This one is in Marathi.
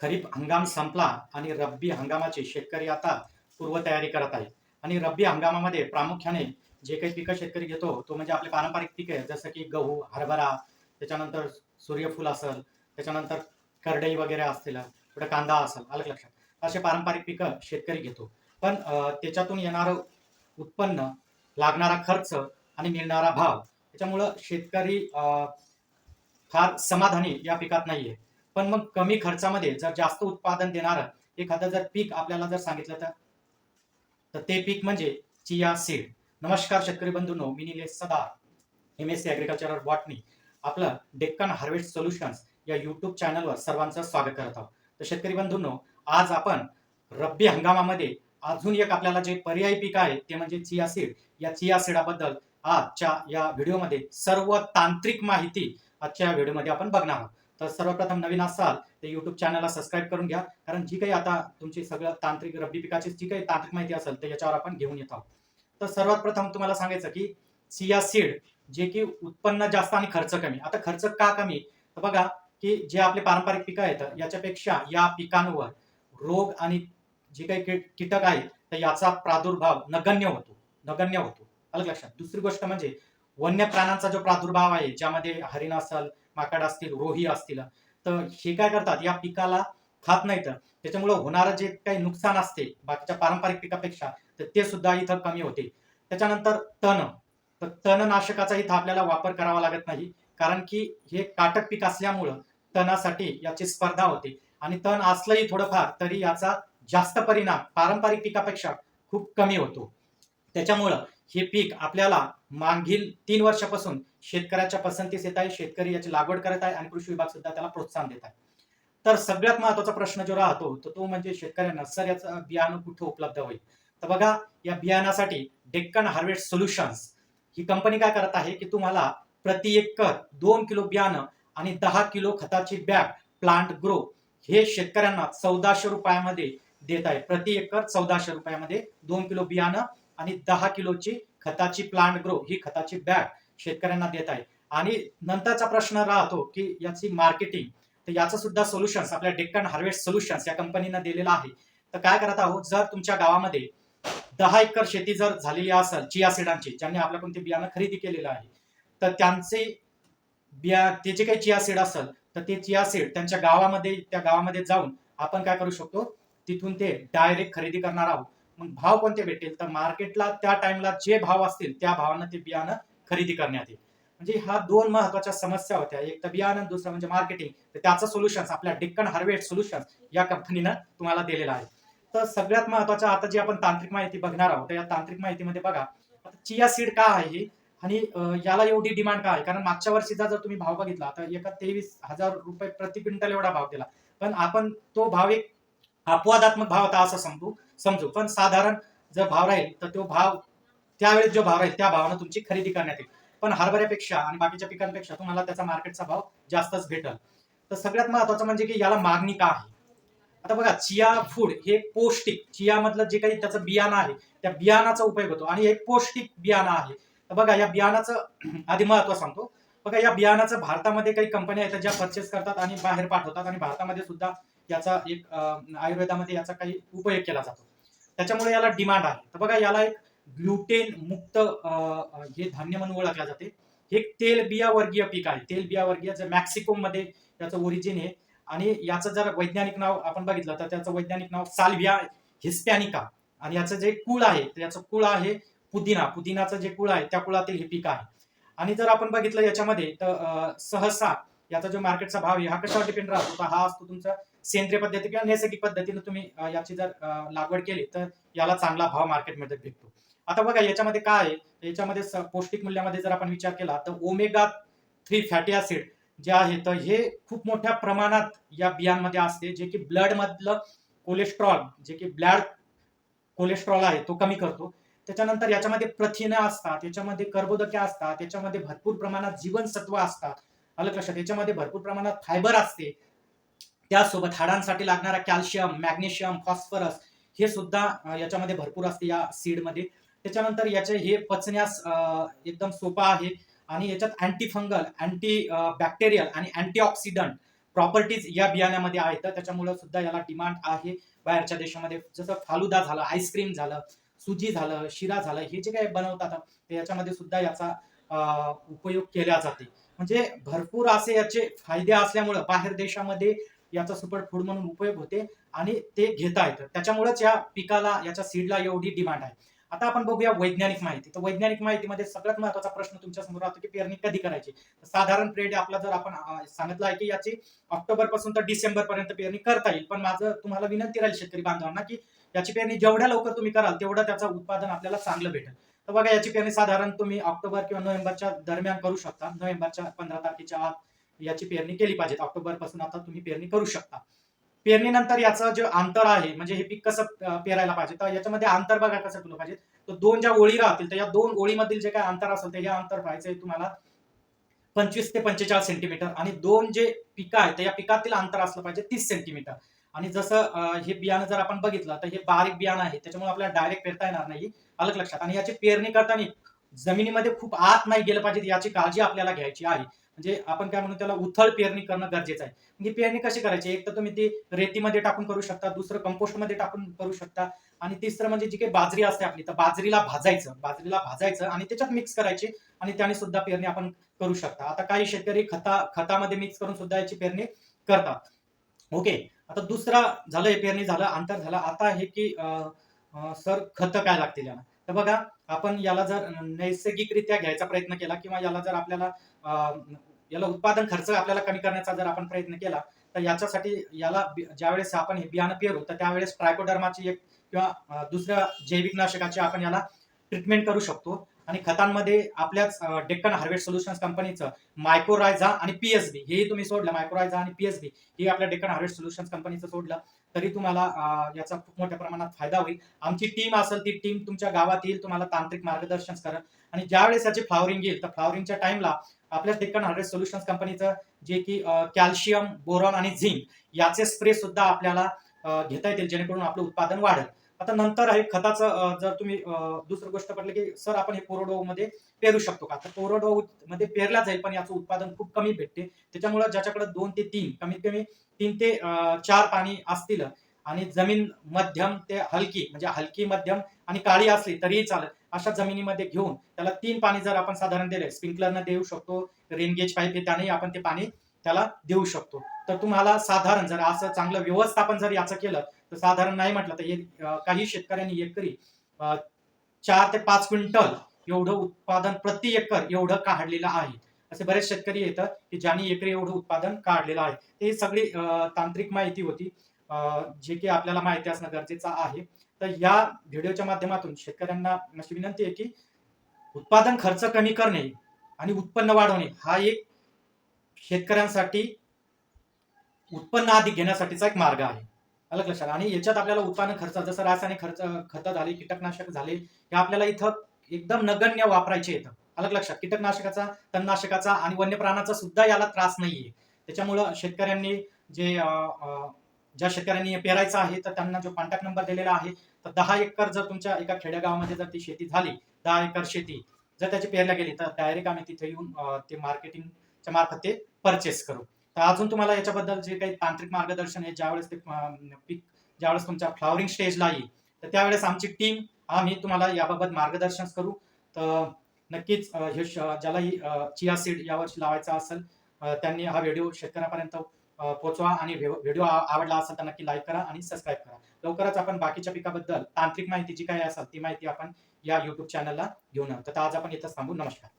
खरीप हंगाम संपला आणि रब्बी हंगामाची शेतकरी आता पूर्वतयारी करत आहे आणि रब्बी हंगामामध्ये प्रामुख्याने जे काही पिकं शेतकरी घेतो तो म्हणजे आपले पारंपरिक पिके जसं की गहू हरभरा त्याच्यानंतर सूर्यफूल असेल त्याच्यानंतर करडई वगैरे असतील पुढे कांदा असेल अलग लक्षात. असे पारंपरिक पिकं शेतकरी घेतो. पण त्याच्यातून येणारं उत्पन्न लागणारा खर्च आणि मिळणारा भाव त्याच्यामुळं शेतकरी फार समाधानी या पिकात नाहीये. पण मग कमी खर्चामध्ये जर जास्त उत्पादन देणारं एखादं जर पीक आपल्याला जर सांगितलं तर? तर ते पीक म्हणजे चिया सीड. नमस्कार शेतकरी बंधूंनो मी Nilesh Sada M S C agricultural botany आपलं डेक्कन हार्वेस्ट सोल्युशन्स या युट्यूब चॅनलवर सर्वांचं स्वागत करत आहोत. तर शेतकरी बंधूंनो आज आपण रब्बी हंगामामध्ये अजून एक आपल्याला जे पर्यायी पीक आहे ते म्हणजे चिया सीड. या चिया सीडाबद्दल आजच्या या व्हिडिओमध्ये सर्व तांत्रिक माहिती आजच्या व्हिडिओमध्ये आपण बघणार आहोत. तर सर्वप्रथम नवीन असाल तर युट्यूब चॅनलला सबस्क्राईब करून घ्या. कारण जी काही आता तुमची सगळं तांत्रिक रब्बी पिकाची जी काही तांत्रिक माहिती असेल तर याच्यावर आपण घेऊन येत आहोत. तर सर्वात प्रथम तुम्हाला सांगायचं की सिया सीड जे की उत्पन्न जास्त आणि खर्च कमी. आता खर्च का कमी? तर बघा की जे आपले पारंपरिक पिकं आहेत याच्यापेक्षा या पिकांवर रोग आणि जे काही कीटक आहेत तर याचा प्रादुर्भाव नगण्य होतो. नगण्य होतो. अलग लक्षात. दुसरी गोष्ट म्हणजे वन्य प्राण्यांचा जो प्रादुर्भाव आहे ज्यामध्ये हरिण असेल माकड असतील रोही असतील तर हे काय करतात? या पिकाला खात नाही तर. त्याच्यामुळे होणारं जे काही नुकसान असते बाकीच्या पारंपरिक पिकापेक्षा तर ते सुद्धा इथं कमी होते. त्याच्यानंतर तण. तर तणनाशकाचा इथं आपल्याला वापर करावा लागत नाही. कारण की हे काटक पीक असल्यामुळं तणासाठी याची स्पर्धा होते. आणि तण असलंही थोडंफार तरी याचा जास्त परिणाम पारंपरिक पिकापेक्षा खूप कमी होतो. त्याच्यामुळं हे पीक आपल्याला मागील तीन वर्षापासून शेतकऱ्याच्या पसंतीस येत आहे शेतकरी याची लागवड करत आहे आणि कृषी विभाग सुद्धा त्याला प्रोत्साहन देत आहे. तर सगळ्यात महत्त्वाचा प्रश्न जो राहतो तो तो म्हणजे शेतकऱ्यांना सर याचं बियाणं कुठं उपलब्ध होईल? तर बघा या बियाणासाठी डेक्कन हार्वेस्ट सोल्युशन्स ही कंपनी काय करत आहे की तुम्हाला प्रति एकर दोन किलो बियाणं आणि दहा किलो खताची बॅग प्लांट ग्रो हे शेतकऱ्यांना चौदाशे रुपयामध्ये देत आहे. प्रति एकर चौदाशे रुपयामध्ये दोन किलो बियाणं आणि दहा किलोची खताची प्लांट ग्रो ही खताची बॅग शेतकऱ्यांना देत आहे. आणि नंतरचा प्रश्न राहतो की याची मार्केटिंग तर याचं सुद्धा सोल्युशन्स आपल्या डेक्कन हार्वेस्ट सोल्युशन्स या कंपनीनं दिलेलं आहे. तर काय करत आहोत? जर तुमच्या गावामध्ये दहा एकर शेती जर झालेली असेल चिया सीडांची ज्यांनी आपल्याकडून ते बियाणं खरेदी केलेलं आहे तर त्यांचे बिया ते जे काही चिया सीड असेल तर ते चिया सीड त्यांच्या गावामध्ये त्या गावामध्ये जाऊन आपण काय करू शकतो? तिथून ते डायरेक्ट खरेदी करणार आहोत. मग भाव कोणते भेटेल? तर मार्केटला त्या टाइमला जे भाव असतील त्या भावानं ते बियाणं खरेदी करण्यात येईल. म्हणजे ह्या दोन महत्त्वाच्या समस्या होत्या. एक तर बियाणं दुसरं म्हणजे मार्केटिंग तर त्याचं सोल्युशन्स आपल्या डिक्कन हार्वेस्ट सोल्युशन्स या कंपनीनं तुम्हाला दिलेलं आहे. तर सगळ्यात महत्वाचं आता जी आपण तांत्रिक माहिती बघणार आहोत तर या तांत्रिक माहितीमध्ये बघा आता चिया सीड का आहे ही? आणि याला एवढी डिमांड का आहे? कारण मागच्या वर्षीचा जर तुम्ही भाव बघितला तर एका तेवीस हजार रुपये प्रति क्विंटल एवढा भाव दिला पण आपण तो भाव एक अपवादात्मक भाव होता असं समजू. समजू. पण साधारण जर भाव राहील तर तो भाव त्यावेळेस जो भाव राहील त्या भावानं तुमची खरेदी करण्यात येईल. पण हरभऱ्यापेक्षा आणि बाकीच्या पिकांपेक्षा तुम्हाला त्याचा मार्केटचा भाव जास्तच भेटल. तर सगळ्यात महत्वाचं म्हणजे की याला मागणी का आहे? आता बघा चिया फूड हे पौष्टिक चिया मधलं जे काही त्याचं बियाणं आहे त्या बियाणाचा उपयोग होतो. आणि एक पौष्टिक बियाणं आहे. तर बघा या बियाणाचं आधी महत्त्व सांगतो. बघा या बियाणाचं भारतामध्ये काही कंपन्या आहेत ज्या परचेस करतात आणि बाहेर पाठवतात आणि भारतामध्ये सुद्धा याचा एक आयुर्वेदामध्ये याचा काही उपयोग केला जातो. त्याच्यामुळे याला डिमांड आहे. तर बघा याला एक ग्लुटेन मुक्त अं, हे धान्य म्हणून ओळखले जाते. हे तेलबिया वर्गीय पीक आहे. तेलबिया वर्गीय जे मॅक्सिको मध्ये याचं ओरिजिन आहे. आणि याचं जर वैज्ञानिक नाव आपण बघितलं तर त्याचं वैज्ञानिक नाव साल्विया हिस्पॅनिका. आणि याचं जे कुळ आहे याचं कुळ आहे पुदिना. पुदिनाचं जे कुळ आहे त्या कुळातील हे पीक आहे. आणि जर आपण बघितलं याच्यामध्ये तर सहसा याचा जो मार्केटचा भाव आहे हा कशावर डिपेंड राहतो? हा असतो तुमचा सेंद्रिय पद्धती किंवा नैसर्गिक पद्धतीने तुम्ही याची जर लागवड केली तर याला चांगला भाव मार्केटमध्ये भेटतो. आता बघा याच्यामध्ये काय आहे? याच्यामध्ये पौष्टिक मूल्यामध्ये जर आपण विचार केला तर ओमेगा थ्री फॅटी ऍसिड जे आहे तर हे खूप मोठ्या प्रमाणात या बियांमध्ये असते जे की ब्लड मधलं कोलेस्ट्रॉल जे की ब्लड कोलेस्ट्रॉल आहे तो कमी करतो. त्याच्यानंतर याच्यामध्ये प्रथिनं असतात याच्यामध्ये कर्बोदके असतात याच्यामध्ये भरपूर प्रमाणात जीवनसत्व असतात. अलग लक्षात? याच्यामध्ये भरपूर प्रमाणात फायबर असते. त्यासोबत हाडांसाठी लागणारा कॅल्शियम मॅग्नेशियम फॉस्फरस हे सुद्धा याच्यामध्ये भरपूर असते या सीडमध्ये. त्याच्यानंतर याचे हे पचण्यास एकदम सोपं आहे. आणि याच्यात अँटी फंगल अँटी बॅक्टेरियल आणि अँटीऑक्सिडंट प्रॉपर्टीज या बियाण्यामध्ये आहेत. तर त्याच्यामुळे सुद्धा याला डिमांड आहे. बाहेरच्या देशामध्ये जसं फालुदा झालं आईस्क्रीम झालं सुजी झालं शिरा झालं हे जे काही बनवतात ते याच्यामध्ये सुद्धा याचा उपयोग केला जाते. म्हणजे भरपूर असे याचे फायदे असल्यामुळं बाहेर देशामध्ये याचा सुपर फूड म्हणून उपयोग होते आणि ते घेता येतं. त्याच्यामुळेच या पिकाला याच्या सीडला एवढी डिमांड आहे. आता आपण बघूया वैज्ञानिक माहिती. तर वैज्ञानिक माहितीमध्ये सगळ्यात महत्त्वाचा प्रश्न तुमच्यासमोर राहतो की पेरणी कधी करायची? साधारण पिरियड आपला जर आपण सांगितलं आहे की याची ऑक्टोबरपासून तर डिसेंबर पर्यंत पेरणी करता येईल. पण माझं तुम्हाला विनंती राहील शेतकरी बांधवांना की याची पेरणी जेवढ्या लवकर तुम्ही कराल तेवढं त्याचं उत्पादन आपल्याला चांगलं भेटेल. तर बघा याची पेरणी साधारण तुम्ही ऑक्टोबर किंवा नोव्हेंबरच्या दरम्यान करू शकता. नोव्हेंबरच्या पंधरा तारखेच्या आत याची पेरणी केली पाहिजे. ऑक्टोबरपासून आता तुम्ही पेरणी करू शकता. पेरणीनंतर याचं जे अंतर आहे म्हणजे हे पीक कसं पेरायला पाहिजे? तर याच्यामध्ये अंतर बघा कसं तुला पाहिजे. तर दोन ज्या ओळी राहतील तर या दोन ओळीमधील जे काय अंतर असेल ते हे अंतर पाहायचं तुम्हाला पंचवीस ते पंचेचाळीस सेंटीमीटर. आणि दोन जे पिकं आहेत तर या पिकातील अंतर असलं पाहिजे तीस सेंटीमीटर. आणि जसं हे बियाणं जर आपण बघितलं तर हे बारीक बियाणं आहे त्याच्यामुळे आपल्याला डायरेक्ट पेरता येणार नाही. अलग लक्षात. आणि याची पेरणी करताना जमिनीमध्ये खूप आत नाही गेलं पाहिजे याची काळजी आपल्याला घ्यायची आहे. म्हणजे आपण काय म्हणू त्याला उथळ पेरणी करणं गरजेचं आहे. म्हणजे पेरणी कशी करायची? एक तर तुम्ही ती रेतीमध्ये टाकून करू शकता दुसरं कंपोस्टमध्ये टाकून करू शकता आणि तिसरं म्हणजे जी काही बाजरी असते आपली तर बाजरीला भाजायचं बाजरीला भाजायचं आणि त्याच्यात मिक्स करायची आणि त्याने सुद्धा पेरणी आपण करू शकता. आता काही शेतकरी खता खतामध्ये मिक्स करून सुद्धा याची पेरणी करतात. ओके आता दुसरा झालं हे पेरणी झालं अंतर झालं. आता हे की सर खतं काय लागतील याला तर बघा आपण याला जर नैसर्गिकरित्या घ्यायचा प्रयत्न केला किंवा याला जर आपल्याला याला उत्पादन खर्च आपल्याला कमी करण्याचा जर आपण प्रयत्न केला तर याच्यासाठी याला ज्यावेळेस आपण हे बियाणं पेरू तर त्यावेळेस ट्रायकोडर्माची एक किंवा दुसऱ्या जैविक नाशकाची आपण याला ट्रीटमेंट करू शकतो. आणि खतांमध्ये आपल्याच डेक्कन हार्वेस्ट सोल्युशन्स कंपनीचं मायक्रोरायझा आणि पीएसबी हेही तुम्ही सोडलं मायक्रोरायझा आणि पीएसबी हे आपल्या डेक्कन हार्वेस्ट सोल्युशन्स कंपनीचं सोडलं. तरी तुम्हाला याचा खूप मोठ्या प्रमाणात फायदा होईल. आमची टीम असेल ती टीम तुमच्या गावात येईल तुम्हाला तांत्रिक मार्गदर्शन करेल. आणि ज्यावेळेस याची फ्लॉवरिंग येईल तर फ्लॉवरिंगच्या टाइमला आपल्या डेक्कन हंड्रेड सोल्युशन्स कंपनीचं जे की कॅल्शियम बोरॉन आणि झिंक याचे स्प्रे सुद्धा आपल्याला घेता येतील जेणेकरून आपलं उत्पादन वाढेल. आता नंतर आहे खताचं जर तुम्ही दुसरं गोष्ट पडलं की सर आपण हे कोरडो मध्ये पेरू शकतो का? तर कोरडो मध्ये पेरला जाईल पण याचं उत्पादन खूप कमी भेटते. त्याच्यामुळे ज्याच्याकडे दोन ते तीन कमीत कमी तीन ते चार पाणी असतील आणि जमीन मध्यम ते हलकी म्हणजे हलकी मध्यम आणि काळी असली तरीही चालेल अशा जमिनीमध्ये घेऊन त्याला तीन पाणी जर आपण साधारण दिले स्प्रिंकलरनं देऊ शकतो रेनगेज पाईप हे त्यानेही आपण ते पाणी त्याला देऊ शकतो. तर तुम्हाला साधारण जर असं चांगलं व्यवस्थापन जर याचं केलं तर साधारण नाही म्हटलं तर काही शेतकऱ्यांनी एकरी चार ते पाच क्विंटल एवढं उत्पादन प्रति एकर एवढं काढलेलं आहे. असे बरेच शेतकरी येतात की ज्यांनी एकरी एवढं उत्पादन काढलेलं आहे. ते सगळी तांत्रिक माहिती होती. जे की आपल्याला माहिती असणं गरजेचं आहे. तर या व्हिडिओच्या माध्यमातून शेतकऱ्यांना अशी विनंती आहे की उत्पादन खर्च कमी करणे आणि उत्पन्न वाढवणे हा एक शेतकऱ्यांसाठी उत्पन्न अधिक घेण्यासाठीचा एक मार्ग आहे. अलग लक्षात. आणि याच्यात आपल्याला उत्पादन खर्च जसं रासायनिक खर्च खतं झाले कीटकनाशक झाले हे आपल्याला इथं एकदम नगण्य वापरायचे येतं अलग लक्षात. कीटकनाशकाचा तणनाशकाचा आणि वन्य प्राण्याचा सुद्धा याला त्रास नाहीये. त्याच्यामुळं शेतकऱ्यांनी जे ज्या शेतकऱ्यांनी पेरायचं आहे तर त्यांना जो कॉन्टॅक्ट नंबर दिलेला आहे तर दहा एकर जर तुमच्या एका खेडेगावामध्ये जर ती शेती झाली दहा एकर शेती जर त्याची पेरल्या गेली तर डायरेक्ट आम्ही तिथे येऊन ते मार्केटिंग मार्फत ते परचेस करू. तर अजून तुम्हाला याच्याबद्दल जे काही तांत्रिक मार्गदर्शन आहे ज्यावेळेस ते पीक ज्यावेळेस तुमच्या फ्लॉवरिंग स्टेजला येईल तर त्यावेळेस आमची टीम आम्ही तुम्हाला याबाबत मार्गदर्शन करू. तर नक्कीच हे ज्यालाही चिया सीड यावर्षी लावायचा असेल त्यांनी हा व्हिडिओ शेतकऱ्यापर्यंत पोचवा पोहोचवा आणि व्हिडिओ आवडला असेल तर नक्की लाईक करा आणि सबस्क्राईब करा. लवकरच आपण बाकीच्या पिकाबद्दल तांत्रिक माहिती जी काही असेल ती माहिती आपण या युट्यूब चॅनलला घेऊन तर आज आपण इथं थांबू. नमस्कार.